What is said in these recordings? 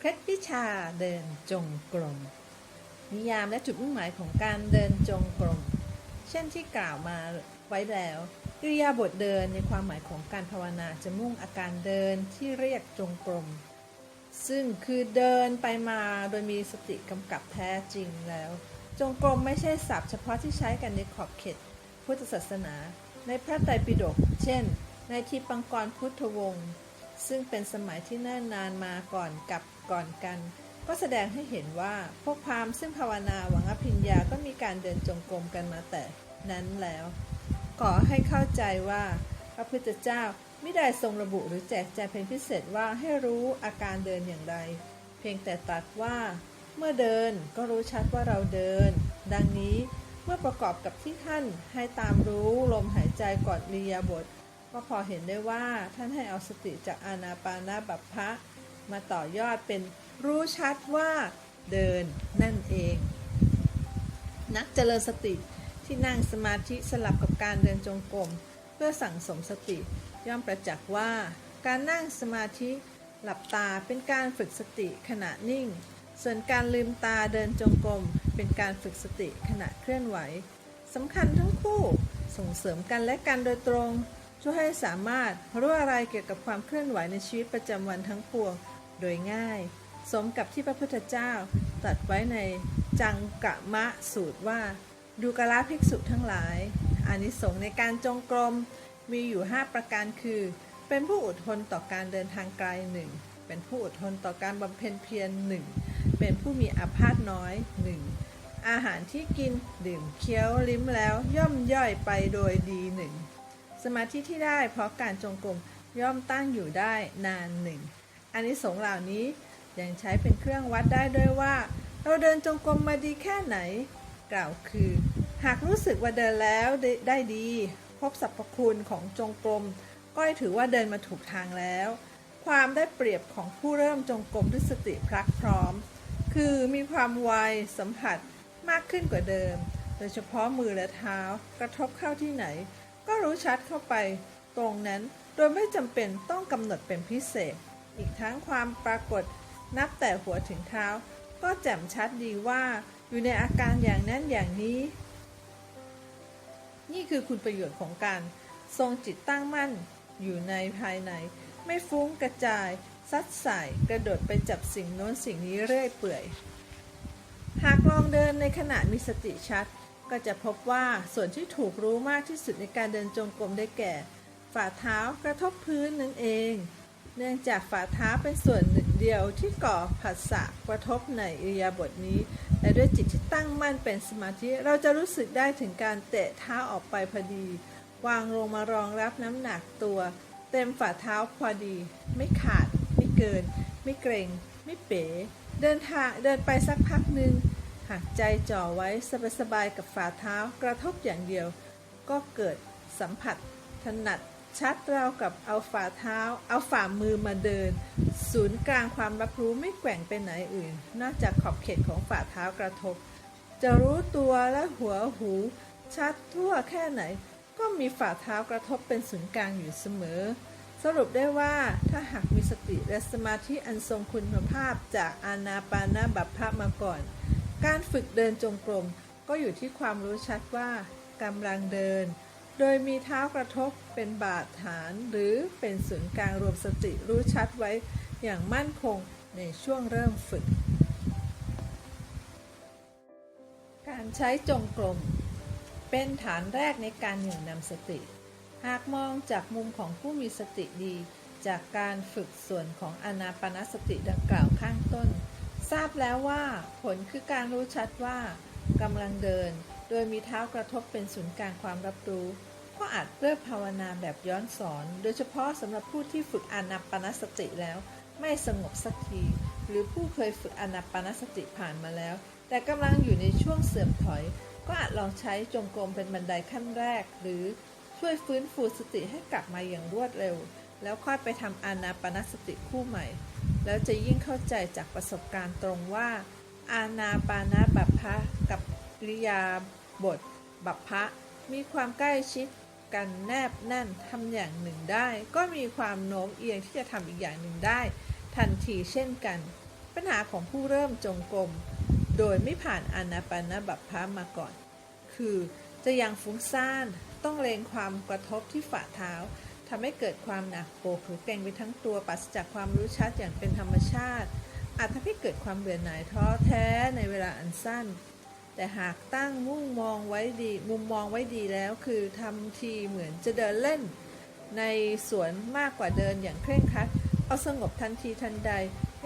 เคล็ดวิชาเดินจงกรม นิยามและจุดมุ่งหมายของการเดินจงกรม เช่นที่กล่าวมาไว้แล้วอิริยาบถเดินในความหมายของการภาวนาจะมุ่งอาการเดินที่เรียกจงกรม ซึ่งคือเดินไปมาโดยมีสติกำกับแท้จริงแล้ว จงกรมไม่ใช่ศัพท์เฉพาะที่ใช้กันในขอบเขตพุทธศาสนา ในพระไตรปิฎกเช่น ในทีปังกรพุทธวงศ์ซึ่งเป็นสมัยที่เนิ่นนานมาก่อนกับ ก่อนกัน ก็แสดงให้เห็นว่าพวกพราหมณ์ซึ่งภาวนาหวังอภิญญาก็มีการเดินจงกรมกันมาแต่นั้นแล้ว ขอให้เข้าใจว่าพระพุทธเจ้าไม่ได้ทรงระบุหรือแจกแจงเป็นพิเศษว่าให้รู้อาการเดินอย่างไร เพียงแต่ตรัดว่า เมื่อเดินก็รู้ชัดว่าเราเดิน ดังนี้เมื่อประกอบกับที่ท่านให้ตามรู้ลมหายใจก่อนรียบทก็พอเห็นได้ว่าท่านให้เอาสติจากอานาปานาบัพพะ มาต่อยอดเป็นรู้ชัดว่าเดินนั่นเอง นักเจริญสติที่นั่งสมาธิสลับกับการเดินจงกรมเพื่อสั่งสมสติย่อมประจักษ์ว่า การนั่งสมาธิหลับตาเป็นการฝึกสติขณะนิ่ง ส่วนการลืมตาเดินจงกรมเป็นการฝึกสติขณะเคลื่อนไหวสำคัญทั้งคู่ส่งเสริมกันและกันโดยตรงช่วยให้สามารถรู้อะไรเกี่ยวกับความเคลื่อนไหวในชีวิตประจำวันทั้งปวง โดยง่าย สมกับที่พระพุทธเจ้าตรัสไว้ในจังกะมะสูตรว่า ดูกะลาภิกษุทั้งหลายอานิสงส์ในการจงกรมมีอยู่ 5 ประการคือ เป็นผู้อดทนต่อการเดินทางไกลหนึ่งเป็นผู้อดทนต่อการบำเพ็ญเพียรหนึ่งเป็นผู้มีอาพาธน้อยหนึ่งอาหารที่กินดื่มเคี้ยวลิ้มแล้วย่อมย่อยไปโดยดีหนึ่งสมาธิที่ได้เพราะการจงกรมย่อมตั้งอยู่ได้นานหนึ่ง อานิสงส์เหล่านี้ยังใช้เป็นเครื่องวัดได้ด้วยว่า เราเดินจงกรมมาดีแค่ไหน กล่าวคือ หากรู้สึกว่าเดินแล้วได้ได,ดี พบสรรพคุณของจงกรมก็ถือว่าเดินมาถูกทางแล้ว ความได้เปรียบของผู้เริ่มจงกรมด้วยสติพรักพร้อม คือมีความไวสัมผัสมากขึ้นกว่าเดิม โดยเฉพาะมือและเท้า กระทบเข้าที่ไหน ก็รู้ชัดเข้าไปตรงนั้นโดยไม่จำเป็นต้องกำหนดเป็นพิเศษ อีกทั้งความปรากฏนับแต่หัวถึงเท้า ก็แจ่มชัดดีว่าอยู่ในอาการอย่างนั้นอย่างนี้ นี่คือคุณประโยชน์ของการทรงจิตตั้งมั่นอยู่ในภายใน ไม่ฟุ้งกระจาย ซัดสายกระโดดไปจับสิ่งโน้นสิ่งนี้เรื่อยเปื่อย หากลองเดินในขณะมีสติชัด ก็จะพบว่าส่วนที่ถูกรู้มากที่สุดในการเดินจงกรมได้แก่ ฝ่าเท้ากระทบพื้นนั่นเอง เนื่องจากฝ่าเท้าเป็นส่วนเดียวที่ก่อผัสสะกระทบในอิริยาบถนี้ และด้วยจิตที่ตั้งมั่นเป็นสมาธิ เราจะรู้สึกได้ถึงการเตะเท้าออกไปพอดี วางลงมารองรับน้ำหนักตัว เต็มฝ่าเท้าพอดี ไม่ขาด ไม่เกิน ไม่เกรง ไม่เป๋ เดินทางเดินไปสักพักหนึ่งหากใจจ่อไว้สบายๆกับฝ่าเท้ากระทบอย่างเดียว ก็เกิดสัมผัสถนัด ชัดเรากับเอาฝ่าเท้า เอาฝ่ามือมาเดิน ศูนย์กลางความรับรู้ไม่แกว่งไปไหนอื่น นอกจากขอบเขตของฝ่าเท้ากระทบ จะรู้ตัวและหัวหู ชัดทั่วแค่ไหน ก็มีฝ่าเท้ากระทบเป็นศูนย์กลางอยู่เสมอ สรุปได้ว่าถ้าหากมีสติและสมาธิอันทรงคุณภาพจากอานาปานาบัพพะมาก่อน การฝึกเดินจงกรมก็อยู่ที่ความรู้ชัดว่ากำลังเดิน โดยมีเท้ากระทบเป็นบาดฐานหรือเป็นศูนย์กลางรวมสติรู้ชัดไว้อย่างมั่นคงในช่วงเริ่มฝึก การใช้จงกรมเป็นฐานแรกในการเหนี่ยวนำสติ หากมองจากมุมของผู้มีสติดี จากการฝึกส่วนของอนาปานสติดังกล่าวข้างต้น ทราบแล้วว่าผลคือการรู้ชัดว่ากำลังเดิน โดยมีเท้ากระทบเป็นศูนย์กลางความรับรู้ ก็อาจเริ่มภาวนาแบบย้อนสอน โดยเฉพาะสำหรับผู้ที่ฝึกอานาปนสติแล้ว ไม่สงบสักที หรือผู้เคยฝึกอานาปนสติผ่านมาแล้ว แต่กำลังอยู่ในช่วงเสื่อมถอย ก็อาจลองใช้จงกรมเป็นบันไดขั้นแรก หรือช่วยฟื้นฟูสติให้กลับมาอย่างรวดเร็ว แล้วค่อยไปทำอานาปนสติคู่ใหม่ แล้วจะยิ่งเข้าใจจากประสบการณ์ตรงว่า อาณาปานาบัพพะกับ กริยาบท บัพพะ มีความใกล้ชิดกันแนบแน่นทำอย่างหนึ่งได้ ก็มีความโน้มเอียงที่จะทำอีกอย่างหนึ่งได้ ทันทีเช่นกัน ปัญหาของผู้เริ่มจงกรมโดยไม่ผ่านอนาปานบัพพะมาก่อน คือจะยังฟุ้งซ่านต้องเลงความกระทบที่ฝ่าเท้าทำให้เกิดความหนักโปกหรือเกร็งไปทั้งตัวปราศจากความรู้ชัดอย่างเป็นธรรมชาติ อาจทำให้เกิดความเบื่อหน่ายท้อแท้ในเวลาอันสั้น แต่หากตั้งมุ่งมองไว้ดีมุมมองไว้ดีแล้ว คือทำทีเหมือนจะเดินเล่น ในสวนมากกว่าเดินอย่างเคร่งครัด เอาสงบทันทีทันใด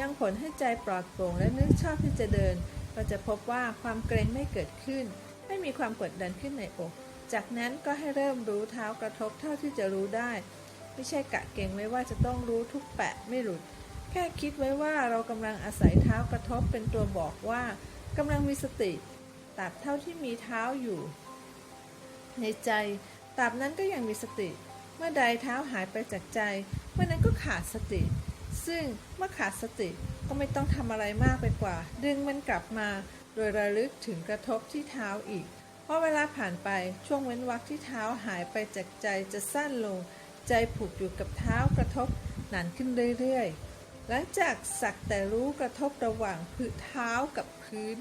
ยังผลให้ใจปลอดโปร่งและนึกชอบที่จะเดิน ก็จะพบว่าความเกรงไม่เกิดขึ้น ไม่มีความกดดันขึ้นในอก จากนั้นก็ให้เริ่มรู้เท้ากระทบเท่าที่จะรู้ได้ ไม่ใช่กะเก่งไว้ว่าจะต้องรู้ทุกแปะไม่หลุด แค่คิดไว้ว่าเรากำลังอาศัยเท้ากระทบเป็นตัวบอกว่ากำลังมีสติ ตราบเท่าที่มีเท้าอยู่ ในใจตราบนั้นก็ยังมีสติ เมื่อใดเท้าหายไปจากใจ เมื่อนั้นก็ขาดสติ ซึ่งเมื่อขาดสติก็ไม่ต้องทำอะไรมากไปกว่า ดึงมันกลับมา โดยระลึกถึงกระทบที่เท้าอีก เพราะเวลาผ่านไปช่วงเว้นวรรคที่เท้าหายไปจากใจจะสั้นลง ใจผูกอยู่กับเท้ากระทบหนานขึ้นเรื่อยๆ หลังจากสักแต่รู้กระทบระหว่างพื้นเท้ากับพื้น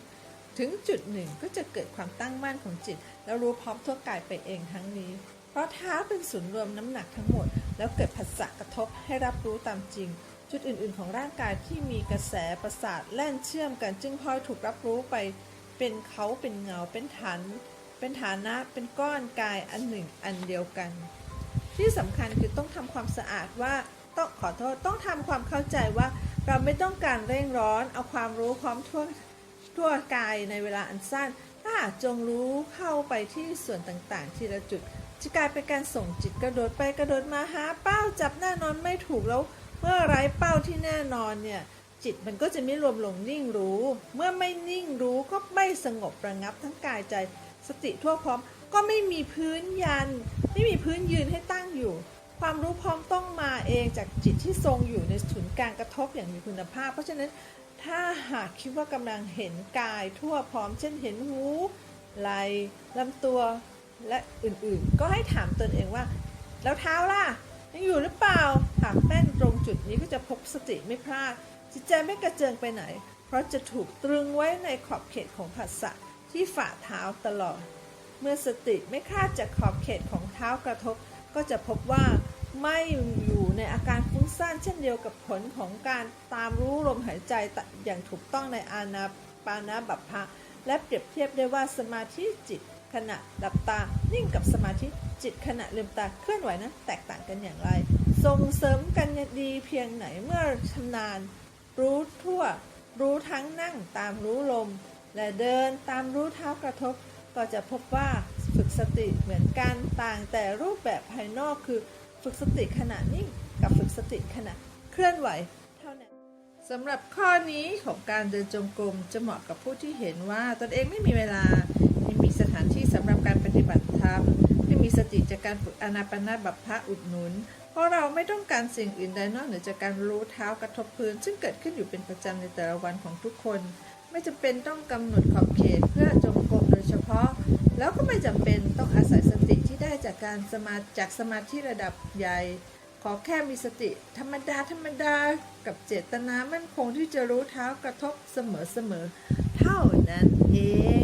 ถึงจุดหนึ่งก็จะเกิดความตั้งมั่นของจิต แล้วรู้พร้อมทั่วกายไปเองทั้งนี้ เพราะเท้าเป็นศูนย์รวมน้ำหนักทั้งหมด แล้วเกิดผัสสะกระทบให้รับรู้ตามจริง จุดอื่น ๆ ของร่างกายที่มีกระแสประสาทแล่นเชื่อมกันจึงพลอยถูกรับรู้ไป เป็นเขาเป็นเงาเป็นฐานเป็นฐานะเป็นก้อนกายอันหนึ่งอันเดียวกัน ที่สำคัญคือต้องทำความสะอาดว่าต้องขอโทษต้องทำความเข้าใจว่าเราไม่ต้องการเร่งร้อน เอาความรู้พร้อมทั่ว ทั่วกายในเวลาอันสั้น ถ้าหากจงรู้เข้าไปที่ส่วนต่างๆ ทีละจุด จะกลายเป็นการส่งจิตกระโดดไปกระโดดมาหาเป้าจับแน่นอนไม่ถูกแล้ว เมื่อไร้เป้าที่แน่นอนเนี่ยจิตมันก็จะไม่รวมลงนิ่งรู้ เมื่อไม่นิ่งรู้ก็ไม่สงบระงับทั้งกายใจ สติทั่วพร้อมก็ไม่มีพื้นยัน ไม่มีพื้นยืนให้ตั้งอยู่ ความรู้พร้อมต้องมาเองจากจิตที่ทรงอยู่ในศูนย์กลางกระทบอย่างมีคุณภาพ เพราะฉะนั้น ถ้าหากคิดว่ากำลังเห็นกายทั่วพร้อมเช่นเห็นหูไหล่ลำตัวและอื่นๆ ก็ให้ถามตนเองว่า แล้วเท้าล่ะยังอยู่หรือเปล่าหากแม่นตรงจุดนี้ก็จะพบสติไม่พลาดจิตใจไม่กระเจิงไปไหน เพราะจะถูกตรึงไว้ในขอบเขตของผัสสะที่ฝ่าเท้าตลอด เมื่อสติไม่คลาดจากขอบเขตของเท้ากระทบ ก็จะพบว่าไม่อยู่ในอาการฟุ งซ่านเช่นเดียวกับผลของการตามรู้ลมหายใจอย่างถูกต้องในอานาปานาบัพพะและเปรียบเทียบได้ว่าสมาธิจิตขณะหลับตา นิ่งกับสมาธิจิตขณะลืมตาเคลื่อนไหวนั้นแตกต่างกันอย่างไร ส่งเสริมกันดีเพียงไหนเมื่อชำนาญ รู้ทั่ว รู้ทั้งนั่งตามรู้ลม และเดินตามรู้เท้ากระทบ ก็จะพบว่าฝึกสติเหมือนกันต่างแต่รูปแบบภายนอกคือ ฝึกสติขณะนิ่ง สติขณะเคลื่อนไหวเท่านั้นสำหรับข้อนี้ของการเดินจงกรมจะเหมาะกับผู้ที่เห็นว่าตนเองไม่มีเวลาไม่มีสถานที่สำหรับการปฏิบัติธรรมไม่มีสติจากการฝึกอนาปนาบัพพะอุดหนุน เพราะเราไม่ต้องการสิ่งอื่นใดนอกเหนือจากการรู้เท้ากระทบพื้น ซึ่งเกิดขึ้นอยู่เป็นประจำในแต่ละวันของทุกคน ไม่จำเป็นต้องกำหนดขอบเขตเพื่อจงกรมโดยเฉพาะ แล้วก็ไม่จำเป็นต้องอาศัยสติที่ได้จากการสมาจากสมาธิระดับใหญ่ ขอแค่มีสติธรรมดาธรรมดากับเจตนามั่นคงที่จะรู้เท้ากระทบเสมอๆเท่านั้นเอง